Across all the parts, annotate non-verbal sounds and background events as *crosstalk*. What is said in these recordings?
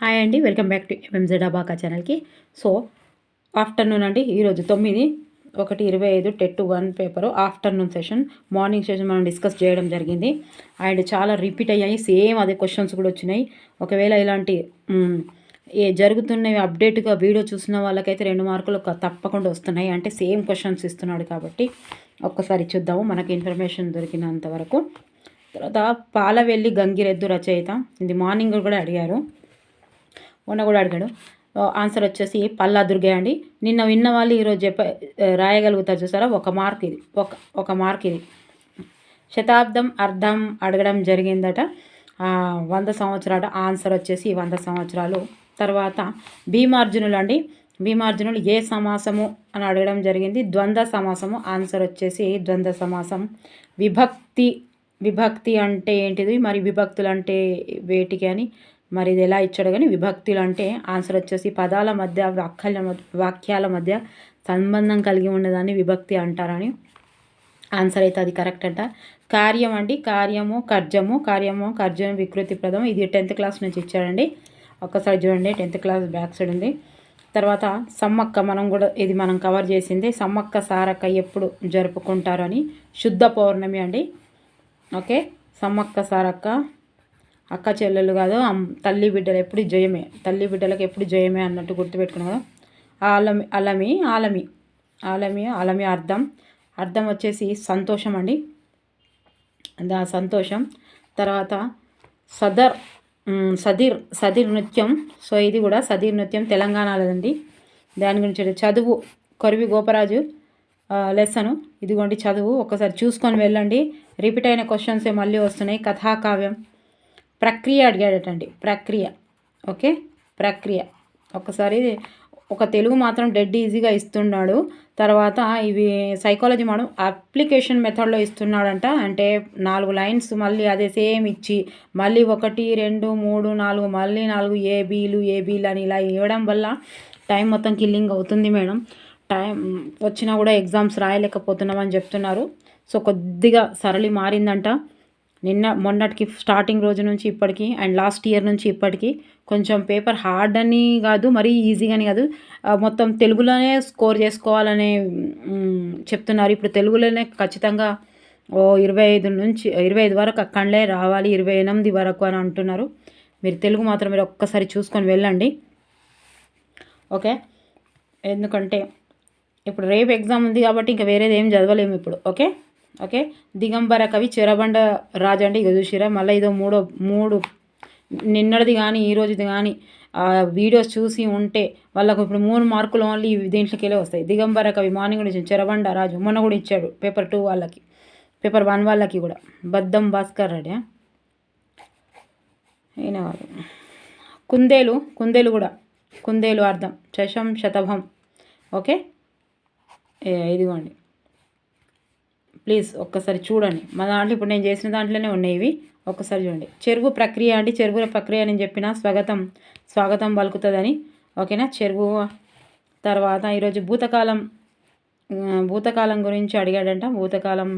Hi అండి welcome back to MMZ అబాకా ఛానల్కి. సో ఆఫ్టర్నూన్ అండి ఈరోజు తొమ్మిది ఒకటి ఇరవై ఐదు TET one paper afternoon session. Morning session మనం డిస్కస్ చేయడం జరిగింది. అండ్ చాలా రిపీట్ అయ్యాయి సేమ్ అదే క్వశ్చన్స్ కూడా వచ్చినాయి. ఒకవేళ ఇలాంటి ఏ జరుగుతున్నవి అప్డేట్గా వీడియో చూసిన వాళ్ళకైతే రెండు మార్కులు ఒక తప్పకుండా వస్తున్నాయి. అంటే సేమ్ క్వశ్చన్స్ ఇస్తున్నాడు కాబట్టి ఒక్కసారి చూద్దాము మనకి ఇన్ఫర్మేషన్ దొరికినంత వరకు. తర్వాత పాలవెల్లి గంగిరెద్దు రచయిత ఇది మార్నింగ్ కూడా అడిగారు. మొన్న కూడా అడిగాడు. ఆన్సర్ వచ్చేసి పల్లా దుర్గే అండి. నిన్న విన్న వాళ్ళు ఈరోజు చెప్ప రాయగలుగుతారు చూసారా? ఒక మార్క్ ఇది. ఒక ఒక మార్క్ ఇది. శతాబ్దం అర్థం అడగడం జరిగిందట. వంద సంవత్సరాలు ఆన్సర్ వచ్చేసి వంద సంవత్సరాలు. తర్వాత భీమార్జునులు అండి. భీమార్జునులు ఏ సమాసము అని అడగడం జరిగింది. ద్వంద్వ సమాసము ఆన్సర్ వచ్చేసి ద్వంద్వ సమాసం. విభక్తి విభక్తి అంటే ఏంటిది? మరి విభక్తులు అంటే వేటికి అని? మరి ఇది ఎలా ఇచ్చాడు కానీ విభక్తులు అంటే ఆన్సర్ వచ్చేసి పదాల మధ్య వాక్యాల వాక్యాల మధ్య సంబంధం కలిగి ఉన్నదాన్ని విభక్తి అంటారని ఆన్సర్ అయితే అది కరెక్ట్ అంట. కార్యం అండి. కార్యము కర్జము. కార్యము కర్జము వికృతి ప్రదం ఇది టెన్త్ క్లాస్ నుంచి ఇచ్చాడండి. ఒక్కసారి చూడండి. టెన్త్ క్లాస్ బ్యాక్ సైడ్ ఉంది. తర్వాత సమ్మక్క మనం కూడా ఇది మనం కవర్ చేసింది. సమ్మక్క సారక్క ఎప్పుడు జరుపుకుంటారు అని శుద్ధ పౌర్ణమి అండి. ఓకే? సమ్మక్క సారక్క. అక్క చెల్లెలు కాదు తల్లి బిడ్డలు ఎప్పుడు జయమే తల్లి బిడ్డలకు ఎప్పుడు జయమే అన్నట్టు గుర్తుపెట్టుకున్నాం కదా. ఆలమి అలమి ఆలమి ఆలమి ఆలమి అర్థం. అర్థం వచ్చేసి సంతోషం అండి. దా సంతోషం. తర్వాత సదర్ సదిర్ సదిర్ నృత్యం. సో ఇది కూడా సదిర్ నృత్యం తెలంగాణలోదండి. దాని గురించి చదువు కొరివి గోపరాజు లెసను. ఇదిగోండి చదువు. ఒకసారి చూసుకొని వెళ్ళండి. రిపీట్ అయిన క్వశ్చన్సే మళ్ళీ వస్తున్నాయి. కథాకావ్యం. ప్రక్రియ అడిగాడటండి. ప్రక్రియ. ఓకే? ప్రక్రియ. ఒకసారి ఒక తెలుగు మాత్రం డెడ్ ఈజీగా ఇస్తున్నాడు. తర్వాత ఇవి సైకాలజీ మనం అప్లికేషన్ మెథడ్లో ఇస్తున్నాడంట. అంటే నాలుగు లైన్స్ మళ్ళీ అదే సేమ్ ఇచ్చి మళ్ళీ ఒకటి రెండు మూడు నాలుగు మళ్ళీ నాలుగు ఏబీలు ఏబీలు అని ఇలా ఇవ్వడం వల్ల టైం మొత్తం కిల్లింగ్ అవుతుంది మేడం. టైం వచ్చినా కూడా ఎగ్జామ్స్ రాయలేకపోతున్నామని చెప్తున్నారు. సో కొద్దిగా సరళి మారిందంట. నిన్న మొన్నటికి స్టార్టింగ్ రోజు నుంచి ఇప్పటికి అండ్ లాస్ట్ ఇయర్ నుంచి ఇప్పటికి కొంచెం పేపర్ హార్డ్ అని కాదు మరీ ఈజీగా అని కాదు. మొత్తం తెలుగులోనే స్కోర్ చేసుకోవాలనే చెప్తున్నారు. ఇప్పుడు తెలుగులోనే ఖచ్చితంగా ఓ ఇరవై ఐదు నుంచి ఇరవై ఐదు వరకు అక్కడలే రావాలి ఇరవై ఎనిమిది వరకు అని అంటున్నారు. మీరు తెలుగు మాత్రం మీరు ఒక్కసారి చూసుకొని వెళ్ళండి. ఓకే? ఎందుకంటే ఇప్పుడు రేపు ఎగ్జామ్ ఉంది కాబట్టి ఇంకా వేరేది ఏం చదవలేము ఇప్పుడు. ఓకే? ఓకే? దిగంబర కవి చెరబండ రాజు అండి ఇక చూసిరా మళ్ళీ ఇదో మూడో మూడు నిన్నటిది కానీ ఈ రోజుది కానీ వీడియోస్ చూసి ఉంటే వాళ్ళకు ఇప్పుడు మూడు మార్కులు ఓన్లీ దీంట్లోకి వెళ్ళి వస్తాయి. దిగంబర కవి మార్నింగ్ కూడా ఇచ్చాడు. చెరబండ రాజు మొన్న కూడా ఇచ్చాడు. పేపర్ టూ వాళ్ళకి. పేపర్ వన్ వాళ్ళకి కూడా. బద్దం భాస్కర్ రెడ్డి ఈయన కుందేలు కుందేలు కూడా. కుందేలు అర్థం. శశం శతభం. ఓకే? ఇదిగోండి. ప్లీజ్ ఒక్కసారి చూడండి. మా దాంట్లో ఇప్పుడు నేను చేసిన దాంట్లోనే ఉన్నాయి ఒక్కసారి చూడండి. చెరువు ప్రక్రియ అంటే చెరువుల ప్రక్రియ అని చెప్పిన స్వాగతం స్వాగతం పలుకుతుందని. ఓకేనా? చెరువు తర్వాత ఈరోజు భూతకాలం భూతకాలం గురించి అడిగాడంట. భూతకాలం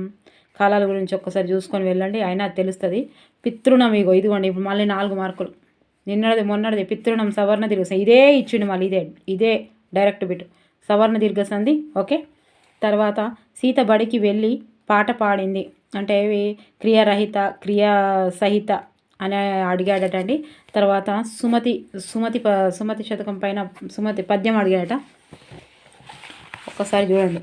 కాలాల గురించి ఒక్కసారి చూసుకొని వెళ్ళండి. అయినా తెలుస్తుంది. పితృణం ఇగో ఇదిగోండి. ఇప్పుడు మళ్ళీ నాలుగు మార్కులు. నిన్నది మొన్నటిది పితృణం సవర్ణ దీర్ఘ ఇదే ఇచ్చిండు మళ్ళీ ఇదే ఇదే డైరెక్ట్ బిట్. సవర్ణ దీర్ఘ సంధి. ఓకే? తర్వాత సీత బడికి వెళ్ళి పాట పాడింది. అంటే క్రియారహిత క్రియా సహిత అని అడిగాడటండి. తర్వాత సుమతి సుమతి ప సుమతి శతకం పైన సుమతి పద్యం అడిగాడట. ఒక్కసారి చూడండి.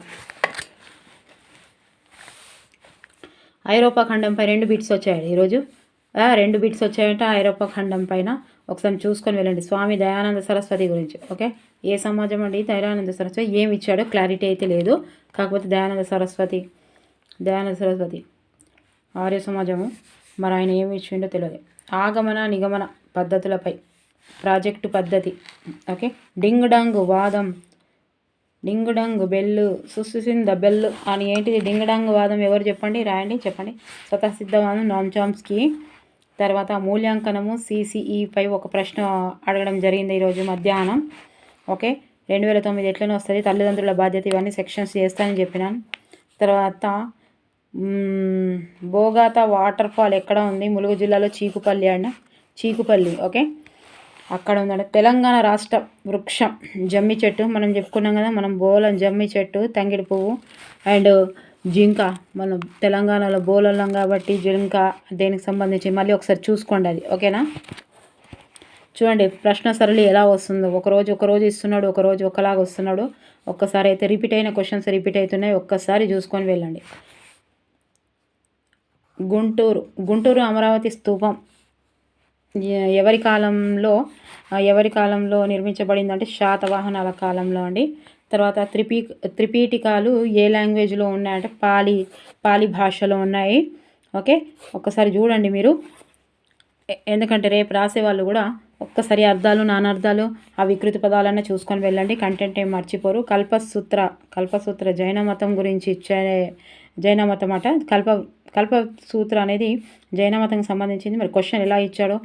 ఐరోపా ఖండంపై రెండు బిట్స్ వచ్చాయండి ఈరోజు. రెండు బిట్స్ వచ్చాయంటే. ఐరోపా ఖండం పైన ఒకసారి చూసుకొని వెళ్ళండి. స్వామి దయానంద సరస్వతి గురించి ఓకే? ఏ సమాజం అండి? దయానంద సరస్వతి ఏమి ఇచ్చాడో క్లారిటీ అయితే లేదు. కాకపోతే దయానంద సరస్వతి దయానంద సరస్వతి. ఆర్య సమాజము మరి ఆయన ఏమి ఇచ్చిండో తెలియదు. ఆగమన నిగమన పద్ధతులపై ప్రాజెక్టు పద్ధతి ఓకే? డింగ్ డంగ్ వాదం డింగ్ డంగ్ బెల్లు సుసుసింద బెల్లు అని ఏంటిది? డింగ్ డంగ్ వాదం ఎవరు చెప్పండి? రాయండి చెప్పండి. స్వతసిద్ధవాదం నామ్ చామ్స్కి తర్వాత మూల్యాంకనము సిసిఈపై ఒక ప్రశ్న అడగడం జరిగింది ఈరోజు మధ్యాహ్నం. ఓకే? రెండు వేల తొమ్మిది ఎట్లనే వస్తుంది తల్లిదండ్రుల బాధ్యత ఇవన్నీ సెక్షన్స్ చేస్తానని చెప్పినాను. తర్వాత బోగాత వాటర్ ఫాల్ ఎక్కడ ఉంది? ములుగు జిల్లాలో చీకుపల్లి అండ్ చీకుపల్లి ఓకే. అక్కడ ఉందండి తెలంగాణ రాష్ట్ర వృక్షం జమ్మి చెట్టు. మనం చెప్పుకున్నాం కదా మనం బోలం జమ్మి చెట్టు తంగిడి పువ్వు అండ్ జింక. మనం తెలంగాణలో బోలలం కాబట్టి జింక దేనికి సంబంధించి మళ్ళీ ఒకసారి చూసుకోండి అది ఓకేనా? చూడండి ప్రశ్న సరళి ఎలా వస్తుందో. ఒకరోజు ఒకరోజు ఇస్తున్నాడు ఒకరోజు ఒకలాగా వస్తున్నాడు. ఒక్కసారి అయితే రిపీట్ అయిన క్వశ్చన్స్ రిపీట్ అవుతున్నాయి. ఒక్కసారి చూసుకొని వెళ్ళండి. గుంటూరు. గుంటూరు అమరావతి స్తూపం ఎవరి కాలంలో ఎవరి కాలంలో నిర్మించబడిందంటే శాతవాహనాల కాలంలో అండి. తర్వాత త్రిపీ త్రిపీఠికాలు ఏ లాంగ్వేజ్లో ఉన్నాయంటే పాలి పాలి భాషలో ఉన్నాయి. ఓకే? ఒక్కసారి చూడండి మీరు. ఎందుకంటే రేపు రాసే వాళ్ళు కూడా ఒక్కసారి అర్థాలు నానార్థాలు ఆ వికృతి పదాలన్నీ చూసుకొని వెళ్ళండి. కంటెంట్ ఏం మర్చిపోరు. కల్పసూత్ర కల్పసూత్ర జైన మతం గురించి ఇచ్చే జైన మతం అట. కల్ప కల్పసూత్ర అనేది జైన మతంకి సంబంధించింది. మరి క్వశ్చన్ ఎలా ఇచ్చాడో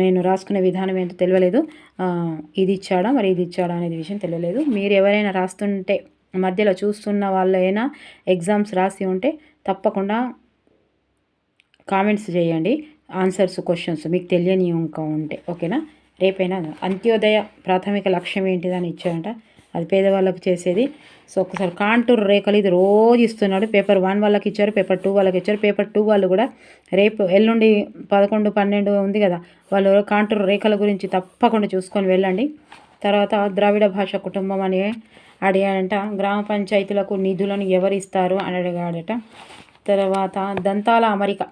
నేను రాసుకునే విధానం ఏంటో తెలియలేదు. ఇది ఇచ్చాడా మరి ఇది ఇచ్చాడా అనేది విషయం తెలియలేదు. మీరు ఎవరైనా రాస్తుంటే మధ్యలో చూస్తున్న వాళ్ళైనా ఎగ్జామ్స్ రాసి ఉంటే తప్పకుండా కామెంట్స్ చేయండి. ఆన్సర్స్ క్వశ్చన్స్ మీకు తెలియని ఇంకా ఉంటే. ఓకేనా? రేపైనా అంత్యోదయ ప్రాథమిక లక్ష్యం ఏంటిదని ఇచ్చారంట అది పేదవాళ్ళకు చేసేది. సో ఒకసారి కాంటూర్ రేఖలు ఇది రోజు ఇస్తున్నాడు. పేపర్ వన్ వాళ్ళకి ఇచ్చారు పేపర్ టూ వాళ్ళకి ఇచ్చారు. పేపర్ టూ వాళ్ళు కూడా రేపు ఎల్లుండి పదకొండు పన్నెండు ఉంది కదా వాళ్ళు కాంటూర్ రేఖల గురించి తప్పకుండా చూసుకొని వెళ్ళండి. తర్వాత ద్రావిడ భాష కుటుంబం అని అడిగాడట. గ్రామ పంచాయతీలకు నిధులను ఎవరు ఇస్తారు అని అడిగాడట. తర్వాత దంతాల అమరిక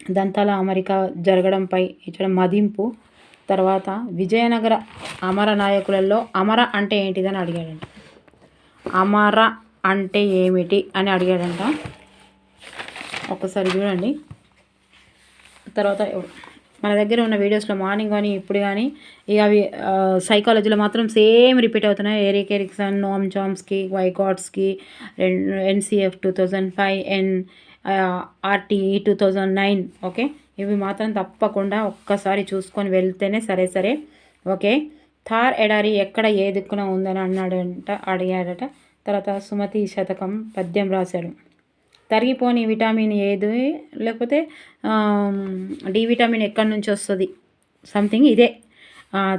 దంతాల అమరిక జరగడంపై ఇచ్చడం మదింపు తర్వాత విజయనగర అమర నాయకులలో అమర అంటే ఏంటిదని అడిగాడంట. అమర అంటే ఏమిటి అని అడిగాడంట. ఒకసారి చూడండి. తర్వాత మన దగ్గర ఉన్న వీడియోస్లో మార్నింగ్ కానీ ఇప్పుడు కానీ ఇక అవి సైకాలజీలో మాత్రం సేమ్ రిపీట్ అవుతున్నాయి. Erik Erikson Noam Chomsky Vygotsky NCF two thousand five and RTE two thousand nine okay ఇవి మాత్రం తప్పకుండా ఒక్కసారి చూసుకొని వెళ్తేనే సరే సరే. ఓకే. థార్ ఎడారి ఎక్కడ ఏ దిక్కున ఉందని అన్నాడంట అడిగాడట. తర్వాత సుమతి శతకం పద్యం రాశాడు. తరిగిపోని విటమిన్ ఏది? లేకపోతే డి విటమిన్ ఎక్కడి నుంచి వస్తుంది? సంథింగ్ ఇదే.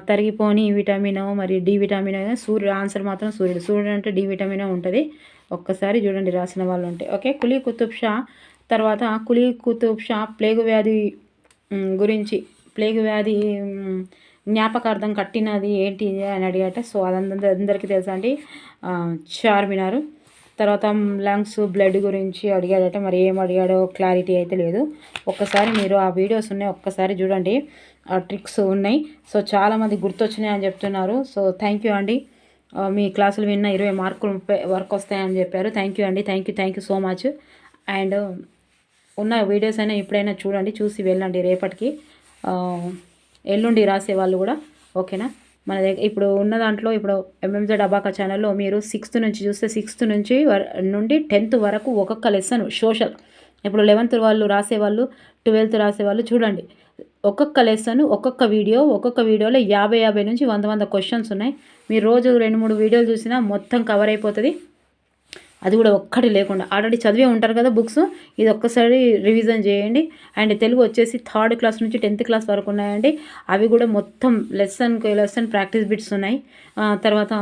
తరిగిపోని విటమిన్ మరి డి విటమిన్ సూర్యుడు ఆన్సర్ మాత్రం సూర్యుడు. సూర్యుడు అంటే డి విటమిన్ ఉంటుంది. ఒక్కసారి చూడండి రాసిన వాళ్ళు ఉంటే ఓకే. కులీ కుతుబ్ షా తర్వాత కులీ కుతుబ్ షా ప్లేగు వ్యాధి గురించి ప్లేగు వ్యాధి జ్ఞాపకార్థం కట్టినది ఏంటి అని అడిగాట. సో అదంతా అందరికీ తెలుసా అండి. చార్మినారు చార్మినార్. తర్వాత లంగ్స్ బ్లడ్ గురించి అడిగాడట. మరి ఏం అడిగాడో క్లారిటీ అయితే లేదు. ఒక్కసారి మీరు ఆ వీడియోస్ ఉన్నాయి ఒక్కసారి చూడండి. ఆ ట్రిక్స్ ఉన్నాయి. సో చాలామంది గుర్తొచ్చినాయి అని చెప్తున్నారు. సో థ్యాంక్ యూ అండి. మీ క్లాసులు విన్న ఇరవై మార్కులు ముప్పై వరకు వస్తాయని చెప్పారు. థ్యాంక్ యూ అండి. Thank you thank you so much. And ఉన్న వీడియోస్ అయినా ఎప్పుడైనా చూడండి చూసి వెళ్ళండి రేపటికి. ఎల్లుండి రాసే వాళ్ళు కూడా ఓకేనా? మన దగ్గర ఇప్పుడు ఉన్న దాంట్లో ఇప్పుడు ఎంఎంజెడ్ అబాకా ఛానల్లో మీరు సిక్స్త్ నుంచి చూస్తే సిక్స్త్ నుంచి నుండి టెన్త్ వరకు ఒక్కొక్క లెసన్ సోషల్ ఇప్పుడు లెవెన్త్ వాళ్ళు రాసేవాళ్ళు ట్వెల్త్ రాసేవాళ్ళు చూడండి. ఒక్కొక్క లెసన్ ఒక్కొక్క వీడియో ఒక్కొక్క వీడియోలో యాభై యాభై నుంచి వంద వంద క్వశ్చన్స్ ఉన్నాయి. మీరు రోజు రెండు మూడు వీడియోలు చూసినా మొత్తం కవర్ అయిపోతుంది. అది కూడా ఒక్కటి లేకుండా. ఆల్రెడీ చదివే ఉంటారు కదా బుక్స్ ఇది ఒక్కసారి రివిజన్ చేయండి. అండ్ తెలుగు వచ్చేసి థర్డ్ క్లాస్ నుంచి టెన్త్ క్లాస్ వరకు ఉన్నాయండి. అవి కూడా మొత్తం లెసన్కి లెసన్ ప్రాక్టీస్ బిట్స్ ఉన్నాయి. తర్వాత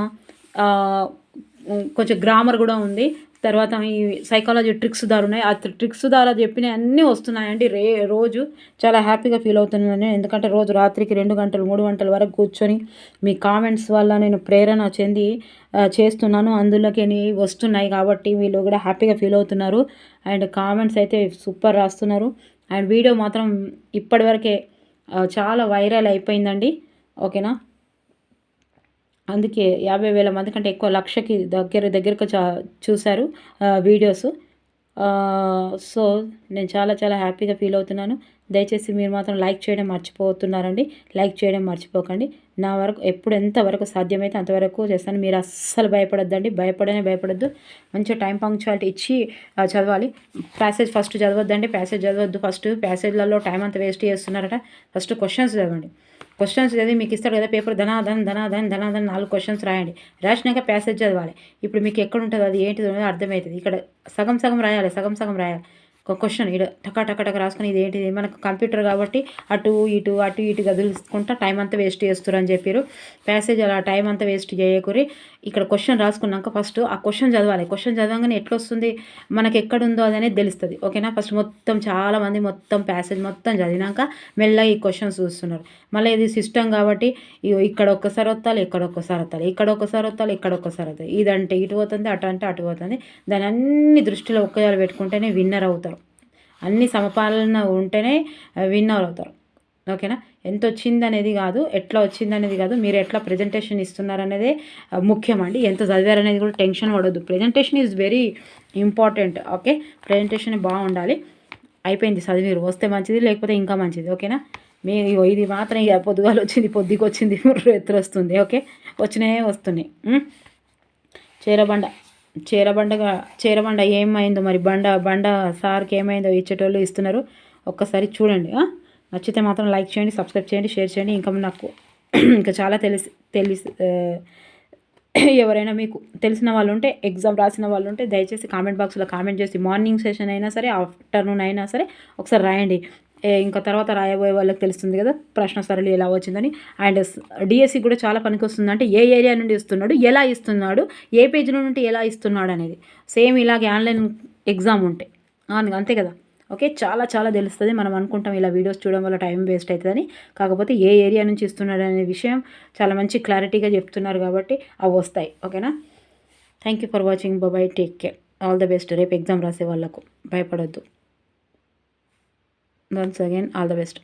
కొంచెం గ్రామర్ కూడా ఉంది. తర్వాత ఈ సైకాలజీ ట్రిక్స్ ద్వారా ఉన్నాయి ఆ ట్రిక్స్ ద్వారా చెప్పినవి అన్నీ వస్తున్నాయండి. రే రోజు చాలా హ్యాపీగా ఫీల్ అవుతున్నాను నేను. ఎందుకంటే రోజు రాత్రికి రెండు గంటలు మూడు గంటల వరకు కూర్చొని మీ కామెంట్స్ వల్ల నేను ప్రేరణ చెంది చేస్తున్నాను. అందులోకి వస్తున్నాయి కాబట్టి వీళ్ళు కూడా హ్యాపీగా ఫీల్ అవుతున్నారు. అండ్ కామెంట్స్ అయితే సూపర్ రాస్తున్నారు. అండ్ వీడియో మాత్రం ఇప్పటివరకే చాలా వైరల్ అయిపోయిందండి. ఓకేనా? అందుకే యాభై వేల మంది కంటే ఎక్కువ లక్షకి దగ్గర దగ్గరకు చా చూశారు వీడియోస్. సో నేను చాలా చాలా హ్యాపీగా ఫీల్ అవుతున్నాను. దయచేసి మీరు మాత్రం లైక్ చేయడం మర్చిపోతున్నారండి. లైక్ చేయడం మర్చిపోకండి. నా వరకు ఎప్పుడు ఎంతవరకు సాధ్యమైతే అంతవరకు చేస్తాను. మీరు అస్సలు భయపడొద్దండి. భయపడనే భయపడొద్దు. మంచిగా టైం పంక్చువాలిటీ ఇచ్చి చదవాలి. ప్యాసేజ్ ఫస్ట్ చదవద్దండి. ప్యాసేజ్ చదవద్దు ఫస్ట్. ప్యాసేజ్లలో టైం అంతా వేస్ట్ చేస్తున్నారట. ఫస్ట్ క్వశ్చన్స్ చదవండి. క్వశ్చన్స్ చదివి మీకు ఇస్తాడు కదా పేపర్ ధనాధన్ ధనాధన్ ధనాధన్ నాలుగు క్వశ్చన్స్ రాయండి. రాసినాక ప్యాసేజ్ చదవాలి. ఇప్పుడు మీకు ఎక్కడ ఉంటుంది అది ఏంటిది అర్థమవుతుంది. ఇక్కడ సగం సగం రాయాలి సగం సగం రాయాలి. ఒక క్వశ్చన్ ఇడ టకా టకా టక రాసుకుని ఇది ఏంటిది మనకు కంప్యూటర్ కాబట్టి అటు ఇటు అటు ఇటు కదులుకుంటా టైం అంతా వేస్ట్ చేస్తారు అని చెప్పారు ప్యాసేజ్ అలా టైం అంతా వేస్ట్ చేయకూరి ఇక్కడ క్వశ్చన్ రాసుకున్నాక ఫస్ట్ ఆ క్వశ్చన్ చదవాలి. క్వశ్చన్ చదవగానే ఎట్లా వస్తుంది మనకి ఎక్కడుందో అది అనేది తెలుస్తుంది ఓకేనా ఫస్ట్ మొత్తం చాలామంది మొత్తం ప్యాసేజ్ మొత్తం చదివినాక మెల్లగా ఈ క్వశ్చన్స్ చూస్తున్నారు. మళ్ళీ ఇది సిస్టమ్ కాబట్టి ఇక్కడ ఒక్కసారి వస్తాలి ఇక్కడ ఒక్కసారి వస్తాలి ఇక్కడ ఒక్కసారి వస్తాలి ఇక్కడ ఒక్కసారి వస్తాయి ఇదంటే ఇటు పోతుంది అటు అంటే అటు పోతుంది. దాని అన్ని దృష్టిలో ఒక్కజాలు పెట్టుకుంటేనే విన్నర్ అవుతారు. అన్ని సమపాలన ఉంటేనే విన్నర్ అవుతారు. ఓకేనా? ఎంత వచ్చింది అనేది కాదు ఎట్లా వచ్చింది అనేది కాదు మీరు ఎట్లా ప్రజెంటేషన్ ఇస్తున్నారనేదే ఆ, ముఖ్యం అండి. ఎంత చదివారనేది కూడా టెన్షన్ పడొద్దు. Presentation is very important okay? Presentation బాగుండాలి. అయిపోయింది చదివిరు. వస్తే మంచిది లేకపోతే ఇంకా మంచిది ఓకేనా? మీ ఇగో ఇది మాత్రం ఇక పొద్దుగాలు వచ్చింది పొద్దుకి వచ్చింది ఎత్తు *laughs* వస్తుంది ఓకే? వచ్చినాయే వస్తున్నాయి చేరబండ. చేరబండగా చేరబండ ఏమైందో మరి బండ బండ సార్కి ఏమైందో ఇచ్చేటోళ్ళు ఇస్తున్నారు. ఒక్కసారి చూడండి నచ్చితే మాత్రం లైక్ చేయండి సబ్స్క్రైబ్ చేయండి షేర్ చేయండి. ఇంకా నాకు *clears throat* ఇంకా చాలా తెలిసి తెలిసి ఎవరైనా మీకు తెలిసిన వాళ్ళు ఉంటే ఎగ్జామ్ రాసిన వాళ్ళు ఉంటే దయచేసి కామెంట్ బాక్స్లో కామెంట్ చేసి మార్నింగ్ సెషన్ అయినా సరే ఆఫ్టర్నూన్ అయినా సరే ఒకసారి రాయండి. ఇంకా తర్వాత రాయబోయే వాళ్ళకి తెలుస్తుంది కదా ప్రశ్న సరళి ఎలా వచ్చిందని. అండ్ డిఎస్సి కూడా చాలా పనికి వస్తుంది అంటే ఏ ఏరియా నుండి ఇస్తున్నాడు ఎలా ఇస్తున్నాడు ఏ పేజీలో నుండి ఎలా ఇస్తున్నాడు అనేది. సేమ్ ఇలాగే ఆన్లైన్ ఎగ్జామ్ ఉంటే. అంతే కదా. ఓకే చాలా చాలా తెలుస్తుంది. మనం అనుకుంటాం ఇలా వీడియోస్ చూడడం వల్ల టైం వేస్ట్ అవుతుందని. కాకపోతే ఏ ఏరియా నుంచి ఇస్తున్నాడు అనే విషయం చాలా మంచి క్లారిటీగా చెప్తున్నారు కాబట్టి అవి వస్తాయి. ఓకేనా? థ్యాంక్ యూ ఫర్ వాచింగ్ బాబాయ్ take care all the best రేపు ఎగ్జామ్ రాసే వాళ్ళకు. భయపడొద్దు. Once again all the best